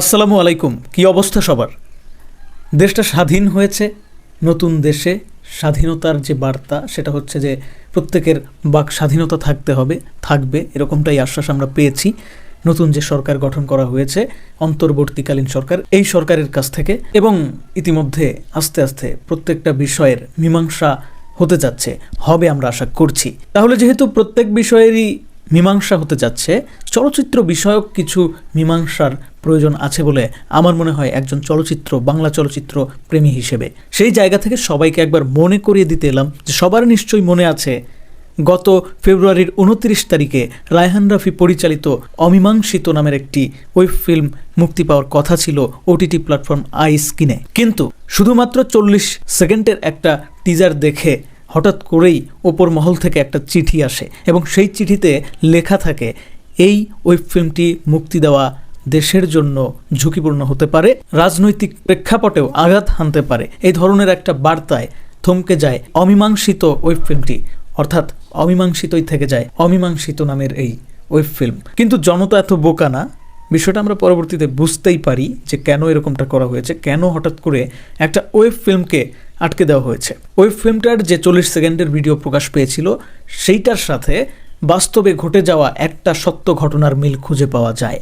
আসসালামু আলাইকুম, কি অবস্থা সবার? দেশটা স্বাধীন হয়েছে, নতুন দেশে স্বাধীনতার যে বার্তা, সেটা হচ্ছে যে প্রত্যেকের বাক স্বাধীনতা থাকতে হবে, থাকবে, এরকমটাই আশ্বাস আমরা পেয়েছি। নতুন যে সরকার গঠন করা হয়েছে, অন্তর্বর্তীকালীন সরকার, এই সরকারের কাছ থেকে, এবং ইতিমধ্যে আস্তে আস্তে প্রত্যেকটা বিষয়ের মীমাংসা হতে যাচ্ছে, হবে আমরা আশা করছি। তাহলে যেহেতু প্রত্যেক বিষয়েরই মীমাংসা হতে যাচ্ছে। চলচ্চিত্র বিষয়ক কিছু মীমাংসার প্রয়োজন আছে বলে আমার মনে হয় একজন চলচ্চিত্র, বাংলা চলচ্চিত্র প্রেমী হিসেবে। সেই জায়গা থেকে সবাইকে একবার মনে করিয়ে দিতে এলাম যে সবার নিশ্চয়ই মনে আছে, গত ফেব্রুয়ারির উনত্রিশ তারিখে রায়হান রাফি পরিচালিত অমীমাংসিত নামের একটি ওয়েব ফিল্ম মুক্তি পাওয়ার কথা ছিল ওটিটি প্ল্যাটফর্ম আই স্কিনে কিন্তু শুধুমাত্র চল্লিশ সেকেন্ডের একটা টিজার দেখে হঠাৎ করেই ওপর মহল থেকে একটা চিঠি আসে এবং সেই চিঠিতে লেখা থাকে, এই ওয়েব ফিল্মটি মুক্তি দেওয়া দেশের জন্য ঝুঁকিপূর্ণ হতে পারে, রাজনৈতিক প্রেক্ষাপটেও আঘাত হানতে পারে। এই ধরনের একটা বার্তায় থমকে যায় অমীমাংসিত ওয়েব ফিল্মটি। অর্থাৎ অমীমাংসিতই থেকে যায় অমীমাংসিত নামের এই ওয়েব ফিল্ম। কিন্তু জনতা এত বোকা না? বিষয়টা আমরা পরবর্তীতে বুঝতেই পারি যে কেন এরকমটা করা হয়েছে, কেন হঠাৎ করে একটা ওয়েব ফিল্মকে আটকে দেওয়া হয়েছে। ওই ফিল্মটার যে চল্লিশ সেকেন্ডের ভিডিও প্রকাশ পেয়েছিল, সেইটার সাথে বাস্তবে ঘটে যাওয়া একটা সত্য ঘটনার মিল খুঁজে পাওয়া যায়।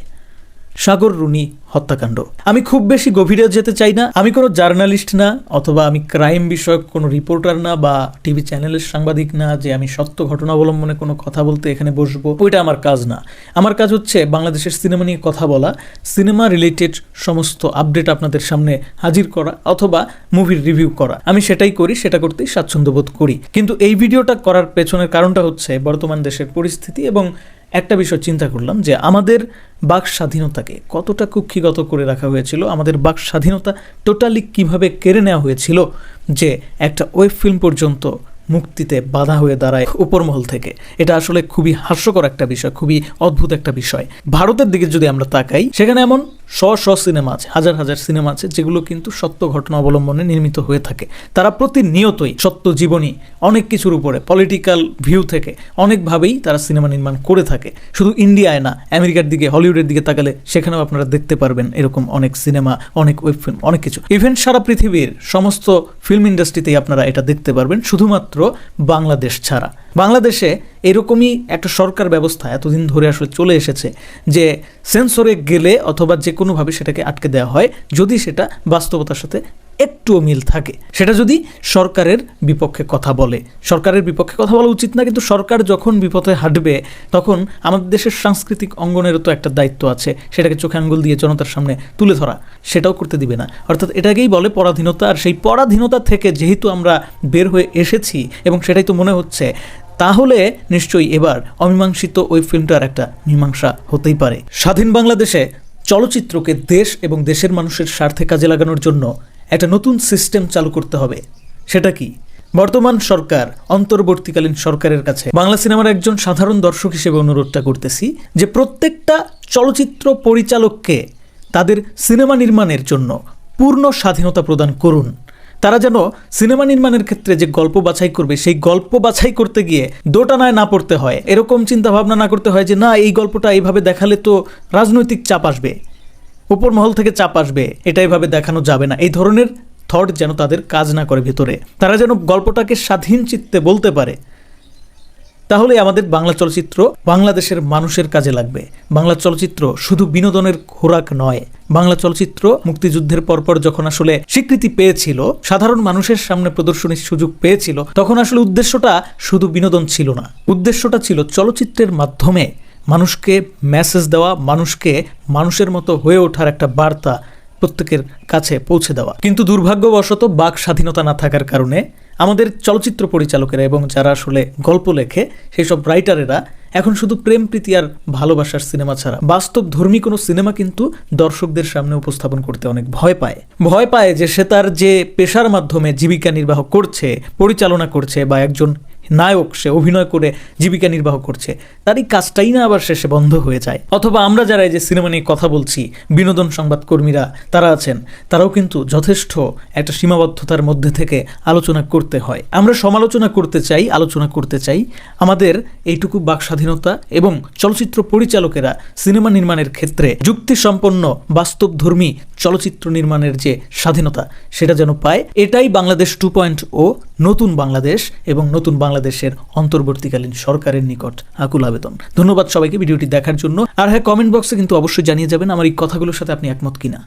সাগর রুনি হত্যাকাণ্ড। আমি খুব বেশি গভীরে যেতে চাই না। আমি কোনো জার্নালিস্ট না, অথবা আমি ক্রাইম বিষয়ক কোনো রিপোর্টার না, বা টিভি চ্যানেলের সাংবাদিক না, যে আমি সত্য ঘটনা অবলম্বনে কোনো কথা বলতে এখানে বসবো। ওইটা আমার কাজ না। আমার কাজ হচ্ছে বাংলাদেশের সিনেমা নিয়ে কথা বলা, সিনেমা রিলেটেড সমস্ত আপডেট আপনাদের সামনে হাজির করা, অথবা মুভির রিভিউ করা। আমি সেটাই করি, সেটা করতেই স্বাচ্ছন্দ্য বোধ করি। কিন্তু এই ভিডিওটা করার পেছনের কারণটা হচ্ছে বর্তমান দেশের পরিস্থিতি এবং একটা বিষয় চিন্তা করলাম যে আমাদের বাক স্বাধীনতাকে কতটা কুক্ষিগত করে রাখা হয়েছিল, আমাদের বাক স্বাধীনতা টোটালি কীভাবে কেড়ে নেওয়া হয়েছিল যে একটা ওয়েব ফিল্ম পর্যন্ত মুক্তিতে বাধা হয়ে দাঁড়ায় উপরমহল থেকে। এটা আসলে খুবই হাস্যকর একটা বিষয়, খুবই অদ্ভুত একটা বিষয়। ভারতের দিকে যদি আমরা তাকাই, সেখানে এমন শ শ সিনেমা আছে, হাজার হাজার সিনেমা আছে, যেগুলো কিন্তু সত্য ঘটনা অবলম্বনে নির্মিত হয়ে থাকে। তারা প্রতিনিয়তই সত্য জীবনী, অনেক কিছুর উপরে পলিটিক্যাল ভিউ থেকে অনেকভাবেই তারা সিনেমা নির্মাণ করে থাকে। শুধু ইন্ডিয়ায় না, আমেরিকার দিকে, হলিউডের দিকে তাকালে সেখানেও আপনারা দেখতে পারবেন এরকম অনেক সিনেমা, অনেক ওয়েব ফিল্ম, অনেক কিছু। ইভেন সারা পৃথিবীর সমস্ত ফিল্ম ইন্ডাস্ট্রিতেই আপনারা এটা দেখতে পারবেন। শুধুমাত্র বাংলাদেশ ছাড়া। বাংলাদেশে এরকমই একটা সরকার ব্যবস্থা এতদিন ধরে আসলে চলে এসেছে যে সেন্সরে গেলে অথবা যে কোনোভাবে সেটাকে আটকে দেওয়া হয়, যদি সেটা বাস্তবতার সাথে একটুও মিল থাকে। সেটা যদি সরকারের বিপক্ষে কথা বলে। সরকারের বিপক্ষে কথা বলা উচিত না, কিন্তু সরকার যখন বিপথে হাঁটবে, তখন আমাদের দেশের সাংস্কৃতিক অঙ্গনেরও তো একটা দায়িত্ব আছে। সেটাকে চোখে আঙ্গুল দিয়ে জনতার সামনে তুলে ধরা, সেটাও করতে দিবে না। অর্থাৎ এটাকেই বলে পরাধীনতা, আর সেই পরাধীনতা থেকে যেহেতু আমরা বের হয়ে এসেছি, এবং সেটাই তো মনে হচ্ছে, তাহলে নিশ্চয়ই এবার অমীমাংসিত ওই ফিল্মটার একটা মীমাংসা হতেই পারে। স্বাধীন বাংলাদেশে চলচ্চিত্রকে দেশ এবং দেশের মানুষের স্বার্থে কাজে লাগানোর জন্য একটা নতুন সিস্টেম চালু করতে হবে। সেটা কি? বর্তমান সরকার, অন্তর্বর্তীকালীন সরকারের কাছে বাংলা সিনেমার একজন সাধারণ দর্শক হিসেবে অনুরোধটা করতেছি যে প্রত্যেকটা চলচ্চিত্র পরিচালককে তাদের সিনেমা নির্মাণের জন্য পূর্ণ স্বাধীনতা প্রদান করুন। তারা যেন সিনেমা নির্মাণের ক্ষেত্রে যে গল্প বাছাই করবে, সেই গল্প বাছাই করতে গিয়ে দোটানায় না পড়তে হয়। এরকম চিন্তা ভাবনা না করতে হয় যে, না, এই গল্পটা এইভাবে দেখালে তো রাজনৈতিক চাপ আসবে। উপর মহল থেকে চাপ আসবে এটা এভাবে দেখানো যাবে না। এই ধরনের থট যেন তাদের কাজ না করে ভেতরে। তারা যেন গল্পটাকে স্বাধীন চিত্তে বলতে পারে। তাহলে আমাদের বাংলা চলচ্চিত্র বাংলাদেশের মানুষের কাজে লাগবে। বাংলা চলচ্চিত্র শুধু বিনোদনের খোরাক নয়। বাংলা চলচ্চিত্র মুক্তিযুদ্ধের পরপর যখন আসলে স্বীকৃতি পেয়েছিল, সাধারণ মানুষের সামনে প্রদর্শনীর সুযোগ পেয়েছিল, তখন আসলে উদ্দেশ্যটা শুধু বিনোদন ছিল না। উদ্দেশ্যটা ছিল চলচ্চিত্রের মাধ্যমে মানুষকে মেসেজ দেওয়া, মানুষকে মানুষের মতো হয়ে ওঠার একটা বার্তা প্রত্যেকের কাছে পৌঁছে দেওয়া। কিন্তু দুর্ভাগ্যবশত বাক স্বাধীনতা না থাকার কারণে আমাদের চলচ্চিত্র পরিচালকেরা এবং যারা আসলে গল্প লেখে সেই সব রাইটারেরা এখন শুধু প্রেম, প্রীতি আর ভালোবাসার সিনেমা ছাড়া। বাস্তব ধর্মী কোনো সিনেমা কিন্তু দর্শকদের সামনে উপস্থাপন করতে অনেক ভয় পায়। ভয় পায় যে সে তার যে পেশার মাধ্যমে জীবিকা নির্বাহ করছে, পরিচালনা করছে বা একজন নায়ক সে, অভিনয় করে জীবিকা নির্বাহ করছে। তার এই কাজটাই না আবার শেষে বন্ধ হয়ে যায়। অথবা আমরা যারা এই যে সিনেমা নিয়ে কথা বলছি, বিনোদন সংবাদ কর্মীরা তারা আছেন, তারাও কিন্তু যথেষ্ট একটা সীমাবদ্ধতার মধ্যে থেকে আলোচনা করতে হয়। আমরা সমালোচনা করতে চাই, আলোচনা করতে চাই। আমাদের এইটুকু বাক স্বাধীনতা এবং চলচ্চিত্র পরিচালকেরা সিনেমা নির্মাণের ক্ষেত্রে যুক্তিসম্পন্ন, বাস্তবধর্মী চলচ্চিত্র নির্মাণের যে স্বাধীনতা, সেটা যেন পায়। এটাই বাংলাদেশ টু পয়েন্ট ও নতুন বাংলাদেশ এবং নতুন বাংলাদেশের অন্তর্বর্তীকালীন সরকারের নিকট আকুল আবেদন। ধন্যবাদ সবাইকে ভিডিওটি দেখার জন্য। আর হ্যাঁ কমেন্ট বক্সে কিন্তু অবশ্যই জানিয়ে যাবেন আমার এই কথাগুলোর সাথে আপনি একমত কিনা।